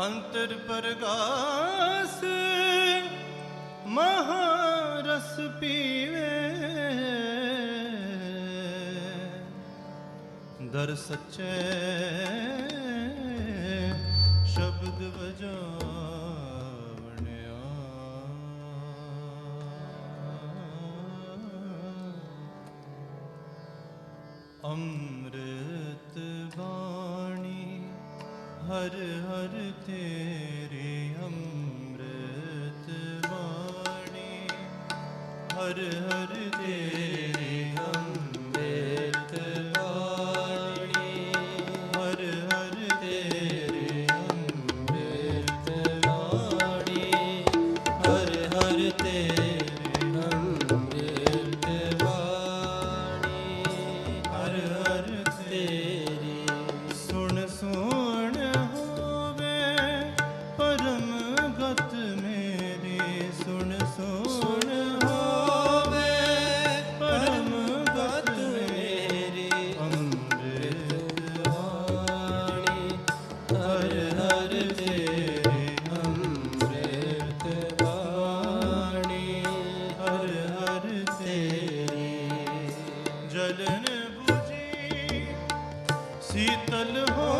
ਅੰਤਰ ਪ੍ਰਗਾਸ ਮਹਾਰਸ ਪੀਵੇ। ਦਰ ਸੱਚੇ ਸ਼ਬਦ ਵਜਾਵਣਿਆ। ਅੰਮ੍ਰਿਤ ਬਾਣ ਹਰ ਹਰ ਤੇਰੇ ਅੰਮ੍ਰਿਤ ਬਾਣੀ ਹਰ ਹਰ ਤੇਰੇ ਸੀਤਲ ਹੋ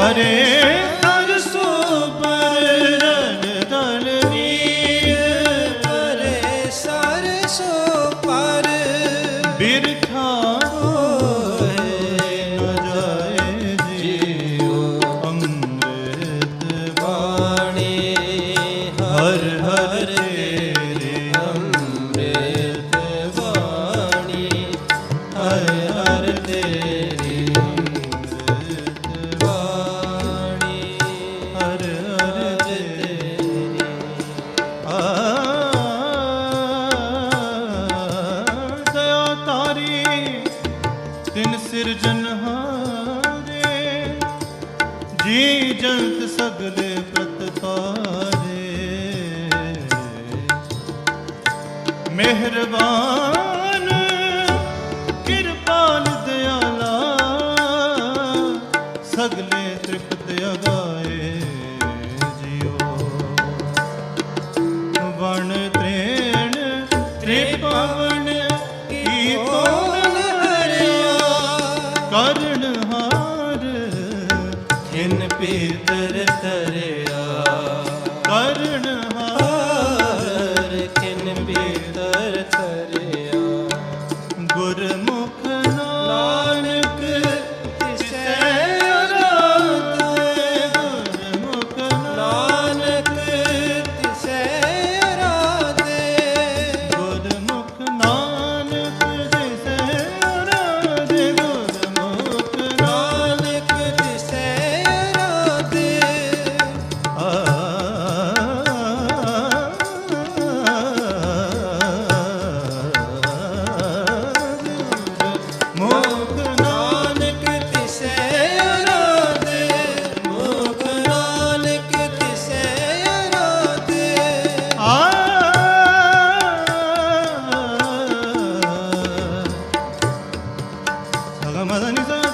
हरे ਸਗਲੇ ਪ੍ਰਤਪਾਰੇ ਮਿਹਰਬਾਨ ਕਿਰਪਾਲ ਦਿਆਲਾ ਸਗਲੇ ਤ੍ਰਿਪਤ ਅਗਾਏ ਵਣ ਤ੍ਰੇਣ ਤ੍ਰਿਪਵਨ ਕੀ ਕਰ ਪੀਤਰ ਤਰੇ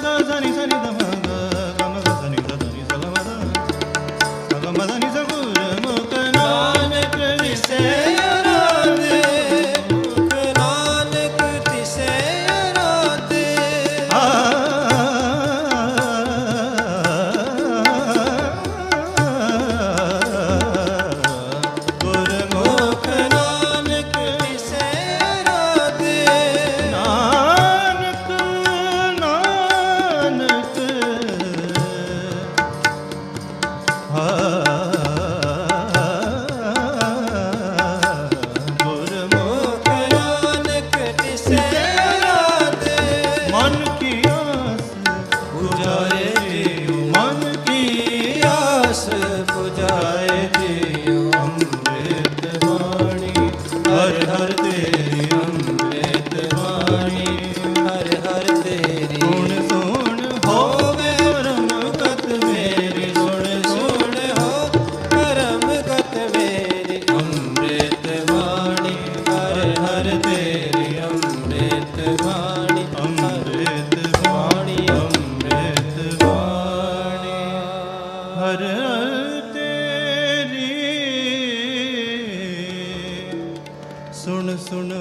ದ ಸರಿ ಸರಿ ದ